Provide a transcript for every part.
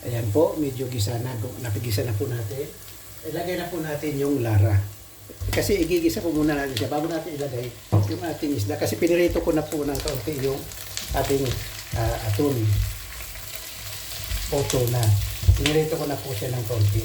Ayan po, medyo gisa na, napigisa na po natin. Ilagay na po natin yung lara. Kasi igigisa po muna natin siya bago natin ilagay yung ating isda. Kasi pinirito ko na po ng kaunti yung ating ah, aton. Oto na. Pinirito ko na po siya ng kaunti.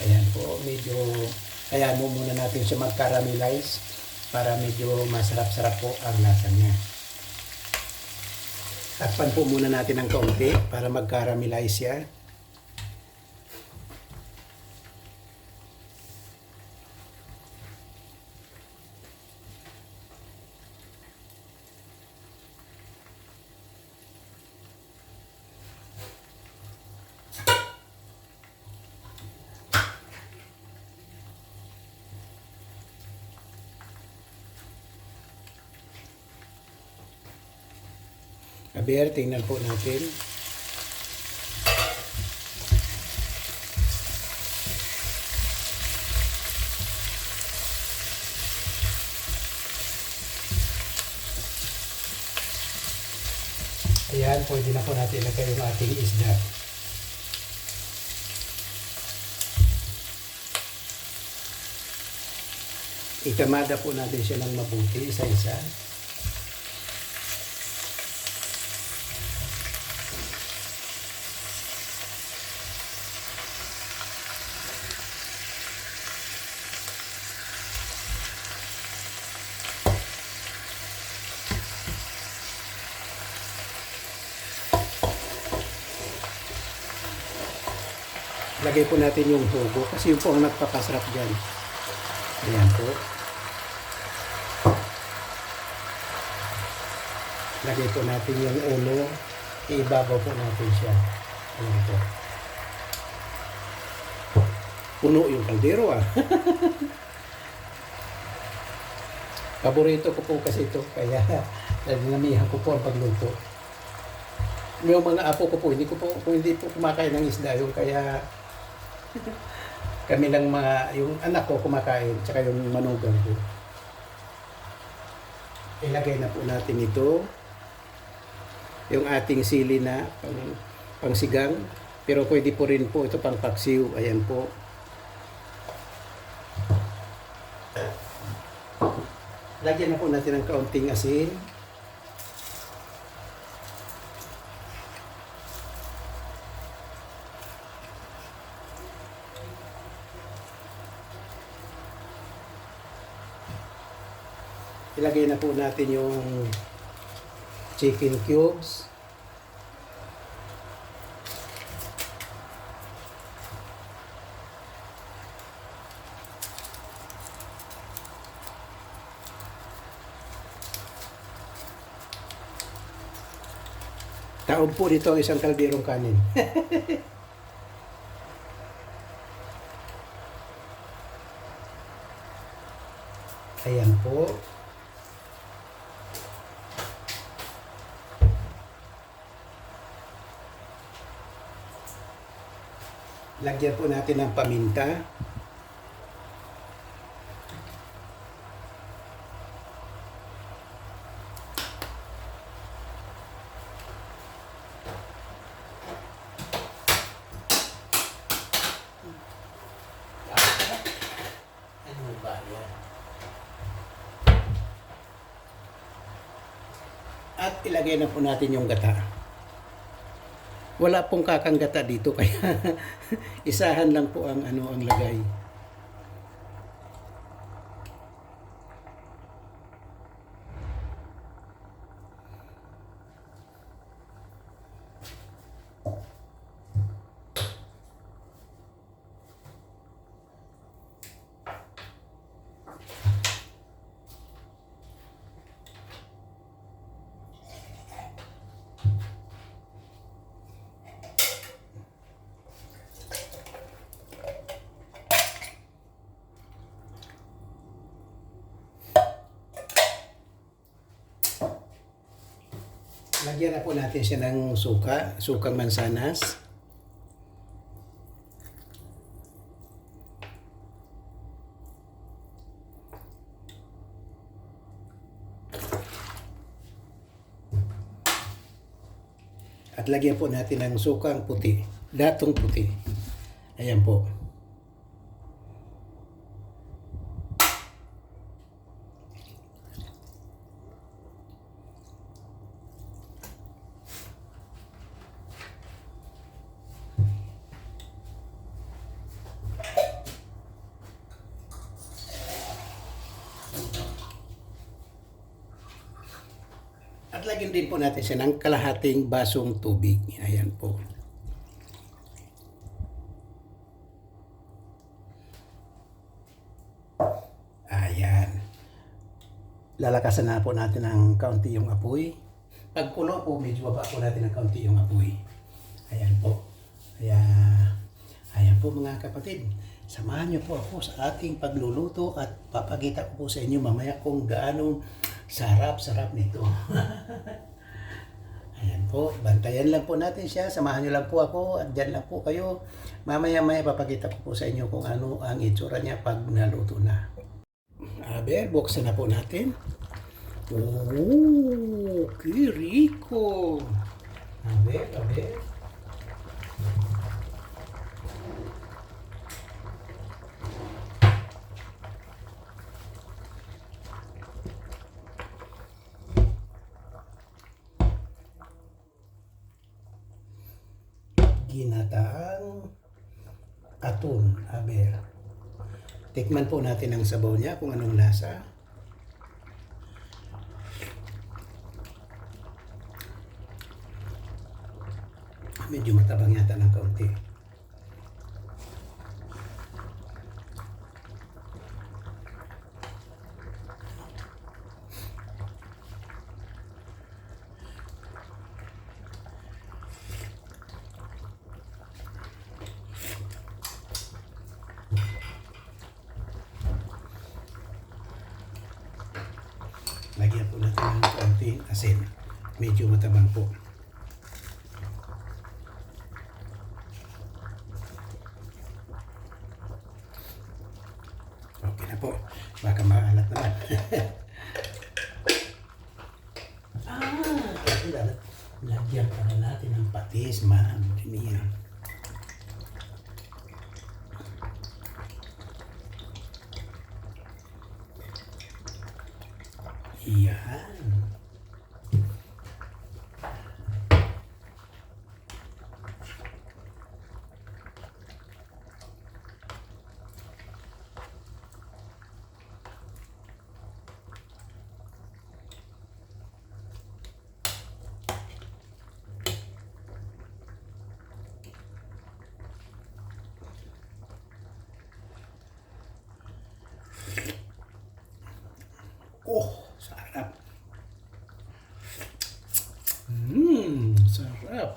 Ayan po, medyo kaya mo muna natin siya mag-caramelize para medyo masarap-sarap po ang lasa niya. Takpan po muna natin ng kaunti para mag-caramelize siya. Aber, tingnan po natin. Ayan, pwede na po natin ilagay yung ating isda. Ikamada po natin siya ng mabuti, isa-isa. Lagay po natin yung tubo kasi yun po ang nagpapasarap dyan. Ayan po. Lagay po natin yung ulo. Ibabaw po natin siya. Ayan po. Puno yung kaldero ah. Paborito ko po kasi ito. Kaya namihan ko po ang pagluto. Yung mga apo ko po, hindi ko po, hindi po kumakain ng isda yung kaya kami lang mga, yung anak ko kumakain, tsaka yung manugang ko. Ilagay na po natin ito. Yung ating sili na pang, pangsigang. Pero pwede po rin po ito pang paksiw. Ayan po. Lagyan na po natin ng kaunting asin. Ilagay na po natin yung chicken cubes. Taob po dito ang isang kalderong kanin. Ayan po. Lagyan po natin ng paminta. Ano? At ilagay na po natin yung gata wala pong kakanggata dito kaya isahan lang po ang ano ang lagay. Lagyan na po natin siya ng suka, sukang mansanas. At lagyan po natin ng sukang puti, datong puti. Ayan po. At lagyan din po natin siya ng kalahating basong tubig. Ayan po. Ayan. Lalakasan na po natin ng kaunti yung apoy. Pag kulo po, medyo baba po natin ng kaunti yung apoy. Ayan po. Kaya, ayan po mga kapatid. Samahan niyo po ako sa ating pagluluto at papakita ko po sa inyo mamaya kung gaano sarap-sarap nito. Ayan po, bantayan lang po natin siya. Samahan niyo lang po ako at dyan lang po kayo. Mamaya-maya papakita ko po sa inyo kung ano ang itsura niya pag naluto na. Aber, buksan na po natin. Oh, que rico! A ver, Ginataang aton, aber. Tikman po natin ang sabaw niya kung anong lasa. Medyo matabang yata ng kaunti. Lagyan po natin ng kaunting asin. Medyo matabang po. Okay na po. Baka maalat naman. ah, lagyan pa na natin ng patis, ma'am. Diniyan. Yan. Oh, sarap. Mmm, sarap.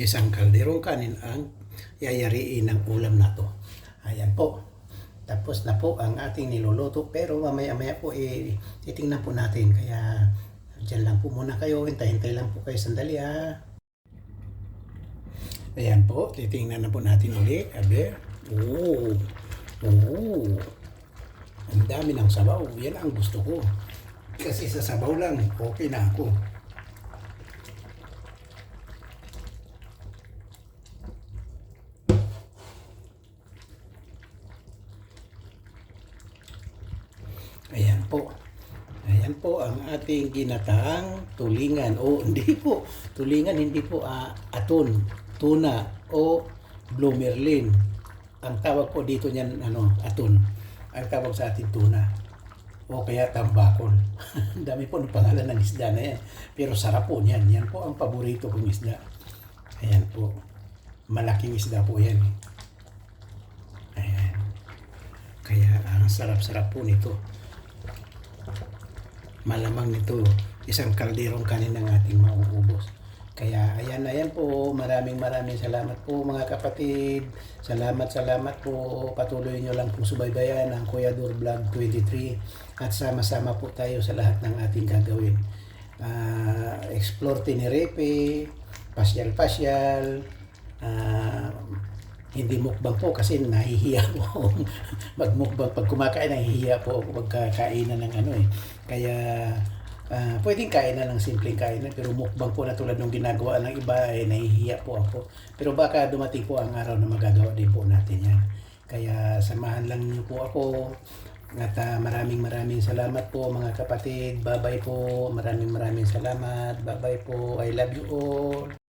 Isang kalderong kanin ang yayariin ng ulam na to. Ayan po. Tapos na po ang ating niluluto pero mamaya-maya po eh, titingnan po natin. Kaya dyan lang po muna kayo. Hintay-hintay lang po kayo sandali ha. Ayan po, titingnan na po natin ulit. Abe. Oo. Oo. Ang dami ng sabaw. Yan ang gusto ko. Kasi sa sabaw lang, okay na ako. Ayan po. Ayan po ang ating ginataang tulingan. O hindi po, tulingan hindi po ah, aton, tuna o blue merlin. Ang tawag po dito niyan ano, aton. Ang tawag sa atin tuna. O kaya tambakol. Dami po ng pangalan ng isda na yan. Pero sarap po niyan. Yan po ang paborito kong isda. Ayan po. Malaking isda po yan. eh. Ayan. Kaya ang sarap-sarap po nito malamang nito isang kalderong kanin ng ating mauubos. Kaya ayan, ayan po. Maraming maraming salamat po mga kapatid. Salamat, salamat po. Patuloy nyo lang pong subaybayan ang Kuya Dur Vlog 23 at sama-sama po tayo sa lahat ng ating gagawin. Ah, explore Tenerife, pasyal-pasyal, ah, hindi mukbang po kasi nahihiya po magmukbang. Pag kumakain, nahihiya po ako pagkakainan ng ano eh. Kaya ah, pwedeng kain na ng simpleng kainan pero mukbang po na tulad ng ginagawa ng iba eh, nahihiya po ako. Pero baka dumating po ang araw na magagawa din po natin yan. Kaya samahan lang niyo po ako. At ah, maraming maraming salamat po mga kapatid. Bye-bye po. Maraming maraming salamat. Bye-bye po. I love you all.